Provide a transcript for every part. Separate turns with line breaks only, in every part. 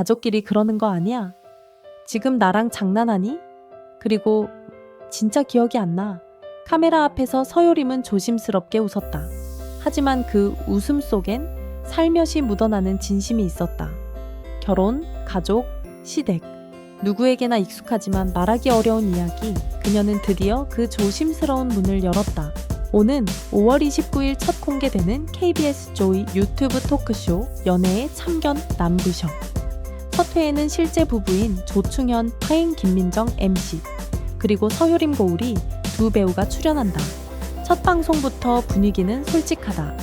가족끼리 그러는 거 아니야? 지금 나랑 장난하니? 그리고 진짜 기억이 안 나. 카메라 앞에서 서효림은 조심스럽게 웃었다. 하지만 그 웃음 속엔 살며시 묻어나는 진심이 있었다. 결혼, 가족, 시댁. 누구에게나 익숙하지만 말하기 어려운 이야기. 그녀는 드디어 그 조심스러운 문을 열었다. 오는 5월 29일 첫 공개되는 KBS 조이 유튜브 토크쇼 연애의 참견 남부셔. 첫 회에는 실제 부부인 조충현, 파인 김민정 MC, 그리고 서효림 고울이 두 배우가 출연한다. 첫 방송부터 분위기는 솔직하다.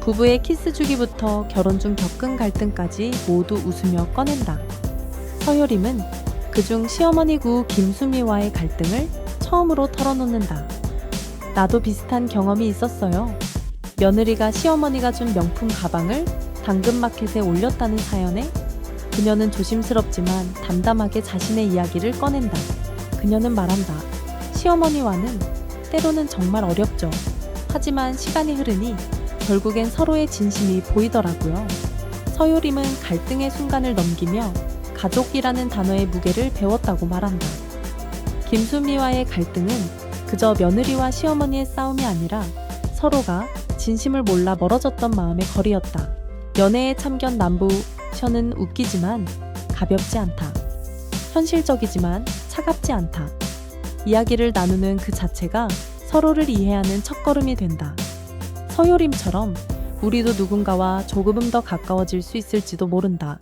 부부의 키스 주기부터 결혼 중 겪은 갈등까지 모두 웃으며 꺼낸다. 서효림은 그중 시어머니 구 김수미와의 갈등을 처음으로 털어놓는다. 나도 비슷한 경험이 있었어요. 며느리가 시어머니가 준 명품 가방을 당근마켓에 올렸다는 사연에 그녀는 조심스럽지만 담담하게 자신의 이야기를 꺼낸다. 그녀는 말한다. 시어머니와는 때로는 정말 어렵죠. 하지만 시간이 흐르니 결국엔 서로의 진심이 보이더라고요. 서효림은 갈등의 순간을 넘기며 가족이라는 단어의 무게를 배웠다고 말한다. 김수미와의 갈등은 그저 며느리와 시어머니의 싸움이 아니라 서로가 진심을 몰라 멀어졌던 마음의 거리였다. 연애의 참견 남부 셔는 웃기지만 가볍지 않다. 현실적이지만 차갑지 않다. 이야기를 나누는 그 자체가 서로를 이해하는 첫걸음이 된다. 서효림처럼 우리도 누군가와 조금 더 가까워질 수 있을지도 모른다.